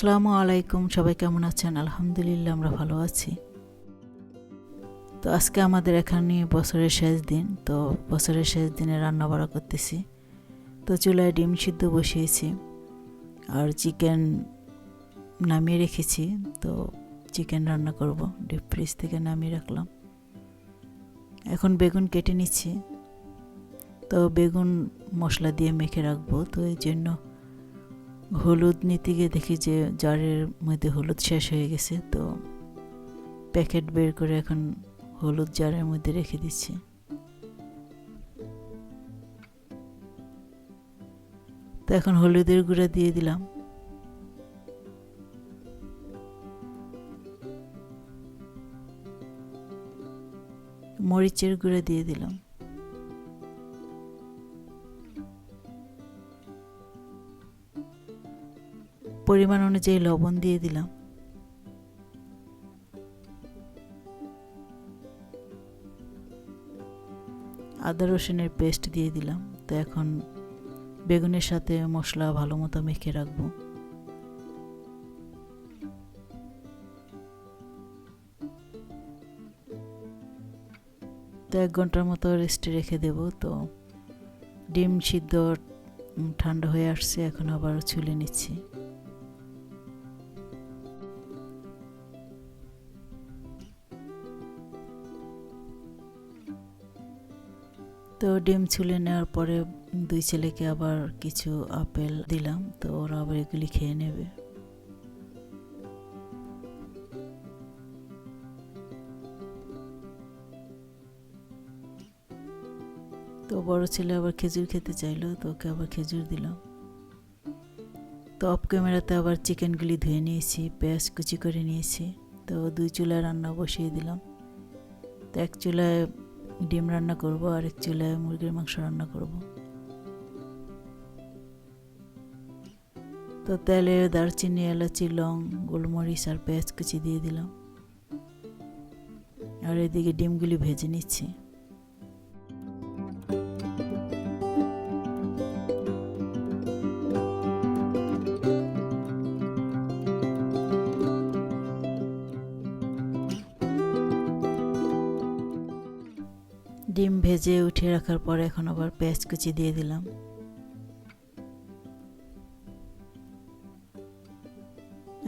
আসসালামু আলাইকুম, সবাই কেমন আছেন? আলহামদুলিল্লাহ, আমরা ভালো আছি। তো আজকে আমাদের এখানে বছরের শেষ দিন, তো বছরের শেষ দিনে রান্না বাড়া করতেছি। তো চুলায় ডিম সিদ্ধ বসিয়েছি, আর চিকেন নামিয়ে রেখেছি। তো চিকেন রান্না করব, ডিপ ফ্রিজ থেকে নামিয়ে রাখলাম। এখন বেগুন কেটে নিচ্ছি। তো বেগুন মশলা দিয়ে মেখে রাখব, তো এই জন্য হলুদ নিতে গিয়ে দেখি যে জারের মধ্যে হলুদ শেষ হয়ে গেছে, তো প্যাকেট বের করে এখন হলুদ জারের মধ্যে রেখে দিচ্ছি। তো এখন হলুদের গুঁড়া দিয়ে দিলাম। মরিচের গুঁড়া দিয়ে দিলাম। পরিমাণ অনুযায়ী লবণ দিয়ে দিলাম। আদা রসুনের পেস্ট দিয়ে দিলাম। তো এখন বেগুনের সাথে মশলা ভালো মতো মেখে রাখব। তো এক ঘণ্টার মতো রেস্টে রেখে দেব। তো ডিম সিদ্ধ ঠান্ডা হয়ে আসছে, এখন আবার ছুলে নিচ্ছি। তো ডিম ছুলে নেওয়ার পরে দুই ছেলেকে আবার কিছু আপেল দিলাম, তো ওরা আবার এগুলি খেয়ে নেবে। তো বড় ছেলে আবার খেজুর খেতে চাইলো, তো ওকে আবার খেজুর দিলাম। তো অফ ক্যামেরাতে আবার চিকেনগুলি ধুয়ে নিয়েছি, পেঁয়াজ কুচি করে নিয়েছি, তো দুই চুলায় রান্না বসিয়ে দিলাম। তো এক চুলায় ডিম রান্না করব আর এক চুলায় মুরগির মাংস রান্না করব। তো তেলে দারচিনি, এলাচি, লং, গোলমরিচ আর পেঁয়াজ কুচি দিয়ে দিলাম। আর এদিকে ডিমগুলি ভেজে নিচ্ছি। ডিম ভেজে উঠিয়ে রাখার পর এখন আবার পেঁয়াজ কুচি দিয়ে দিলাম।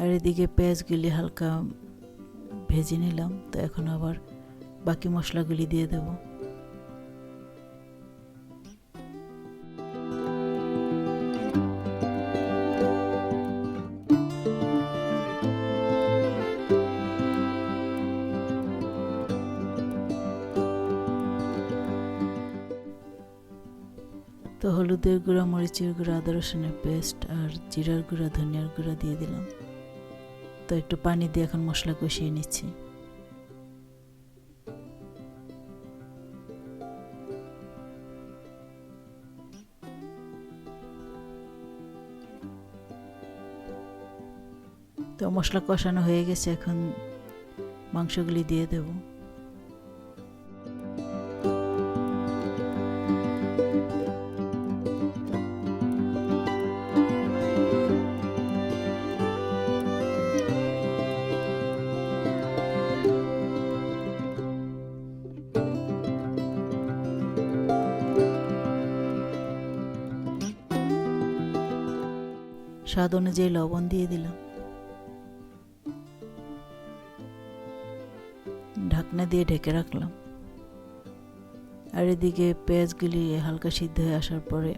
আর এদিকে পেঁয়াজগুলি হালকা ভেজে নিলাম, তো এখন আবার বাকি মশলাগুলি দিয়ে দেব। হলুদের গুঁড়া, মরিচের গুঁড়া, আদা রসুনের পেস্ট আর জিরার গুঁড়া, ধনিয়ার গুঁড়া দিয়ে দিলাম। তো একটু পানি দিয়ে এখন মশলা কষিয়ে নিচ্ছি। তো মশলা কষানো হয়ে গেছে, এখন মাংসগুলি দিয়ে দেবো। স্বাদ অনুযায়ী লবণ দিয়ে দিলাম। ঢাকনা দিয়ে ঢেকে রাখলাম। আর এদিকে পেঁয়াজগুলি হালকা সিদ্ধ হয়ে আসার পরে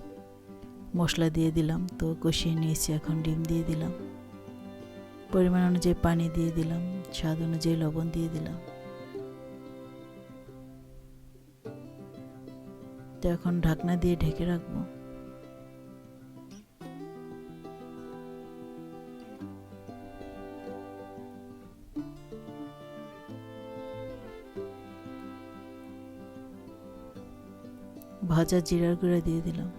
মশলা দিয়ে দিলাম, তো কষিয়ে নিয়েছি, এখন ডিম দিয়ে দিলাম। পরিমাণ অনুযায়ী পানি দিয়ে দিলাম, স্বাদ অনুযায়ী লবণ দিয়ে দিলাম। তো এখন ঢাকনা দিয়ে ঢেকে রাখব। ভাজা জিরার গুঁড়া দিয়ে দিলাম।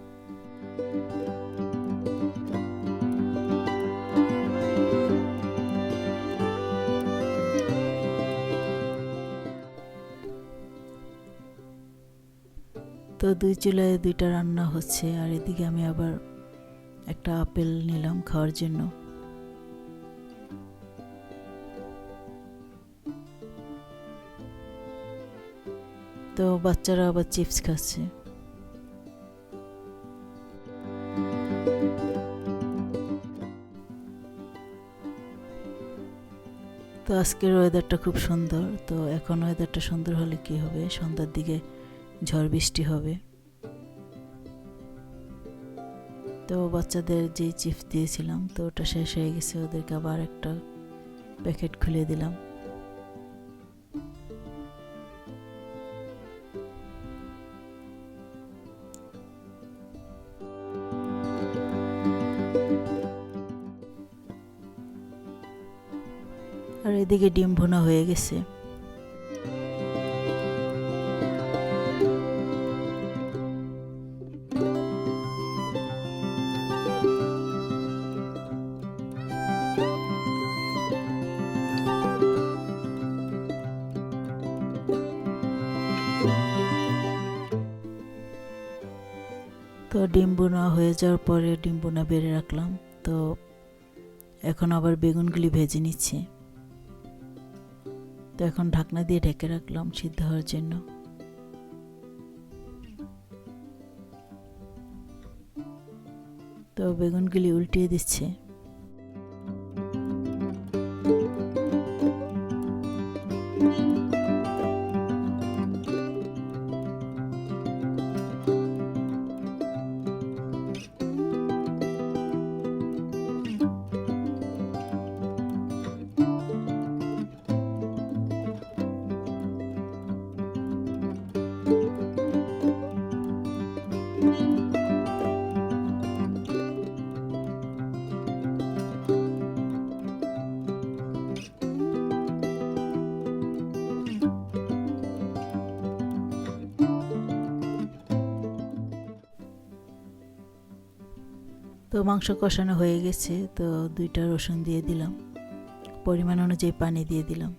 তো দুই চুলায় দুইটা রান্না হচ্ছে, আর এদিকে আমি আবার একটা আপেল নিলাম খাওয়ার জন্য। তো বাচ্চারা আবার চিপস খাচ্ছে। আজকের ওয়েদারটা খুব সুন্দর। তো এখন ওয়েদারটা সুন্দর হলে কি হবে? সন্ধ্যার দিকে ঝড় বৃষ্টি হবে। তো বাচ্চাদের যে চিপস দিয়েছিলাম, তো ওটা শেষ হয়ে গেছে। ওদেরকে আবার একটা প্যাকেট খুলে দিলাম। আর এদিকে ডিম ভুনা হয়ে গেছে। তো ডিম বোনা হয়ে যাওয়ার পরে ডিম বোনা বেড়ে রাখলাম। তো এখন আবার বেগুনগুলি ভেজে নিচ্ছি। তো এখন ঢাকনা দিয়ে ঢেকে রাখলাম সিদ্ধ হওয়ার জন্য। তো বেগুনগুলি উল্টিয়ে দিচ্ছে। তো মাংস কষানো হয়ে গেছে, তো দুইটা রসুন দিয়ে দিলাম। পরিমাণ অনুযায়ী পানি দিয়ে দিলাম।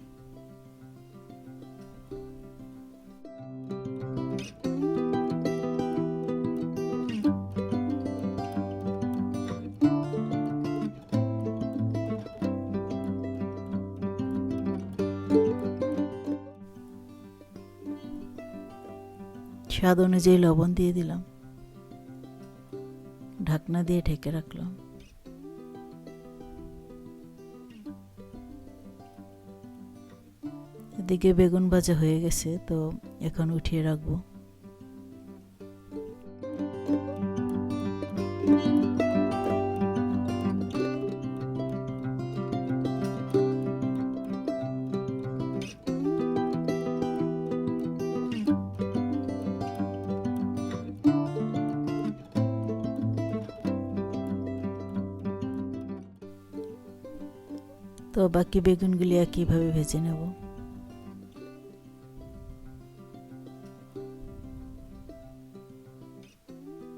স্বাদ অনুযায়ী লবণ দিয়ে দিলাম। ঢাকনা দিয়ে ঢেকে রাখলাম। এদিকে বেগুন ভাজা হয়ে গেছে তো এখন উঠিয়ে রাখব। তো বাকি বেগুনগুলি একইভাবে ভেজে নেব?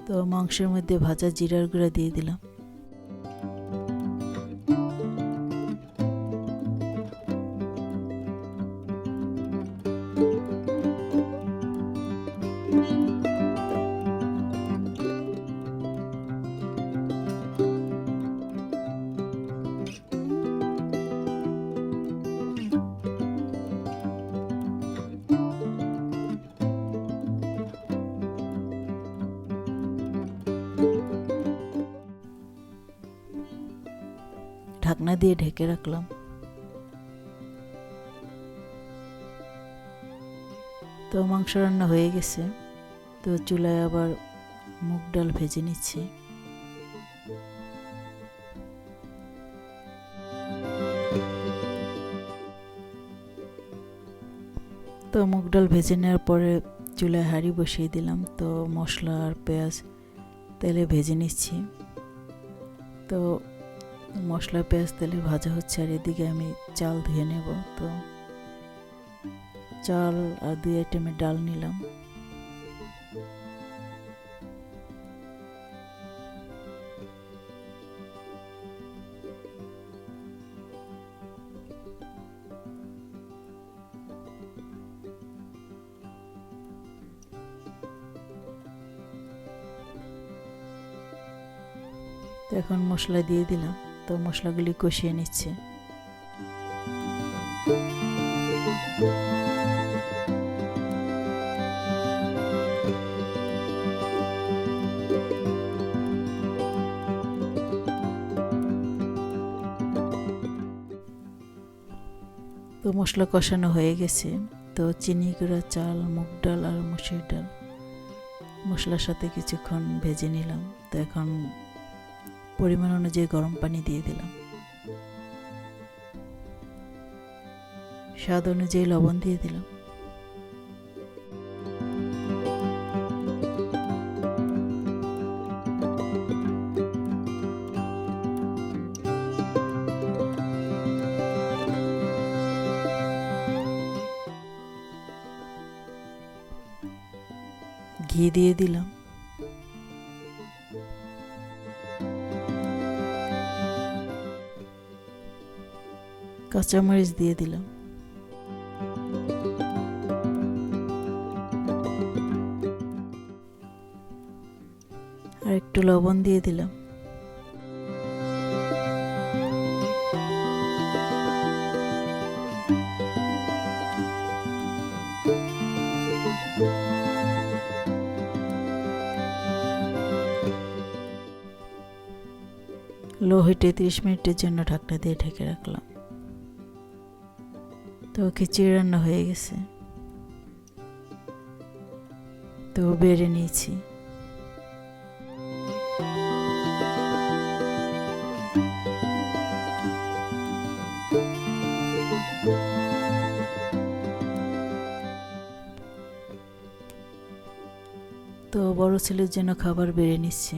তো মাংসের মধ্যে ভাজা জিরার গুঁড়া দিয়ে দিলাম। ঢাকনা দিয়ে ঢেকে রাখলাম। তো মাংস রান্না হয়ে গেছে। তো চুলায় আবার মুগ ডাল ভেজে নিচ্ছি। তো মুগ ডাল ভেজে নেওয়ার পরে চুলায় হাঁড়ি বসিয়ে দিলাম। তো মশলা আর পেঁয়াজ তেলে ভেজে নিচ্ছি। তো মশলা পেঁয়াজ তেলে ভাজা হচ্ছে আর এদিকে আমি চাল ধুয়ে নেব। তো চাল আর দুই আইটেমের ডাল নিলাম। তো এখন মশলা দিয়ে দিলাম। তো মশলাগুলি কষিয়ে নিচ্ছে। তো মশলা কষানো হয়ে গেছে। তো চিনি গুঁড়া, চাল, মুগ ডাল আর মসুর ডাল। মশলার সাথে কিছুক্ষণ ভেজে নিলাম। তো এখন পরিমাণ অনুযায়ী গরম পানি দিয়ে দিলাম। স্বাদ অনুযায়ী লবণ দিয়ে দিলাম। ঘি দিয়ে দিলাম। কাঁচামরিচ দিয়ে দিলাম আর একটু লবণ দিয়ে দিলাম লো হিটে তিরিশ মিনিটের জন্য ঢাকনা দিয়ে ঢেকে রাখলাম। তো খিচুড়ি রান্না হয়ে গেছে। তো বেড়ে নিয়েছি। তো বড় ছেলের জন্য খাবার বেড়ে নিচ্ছি।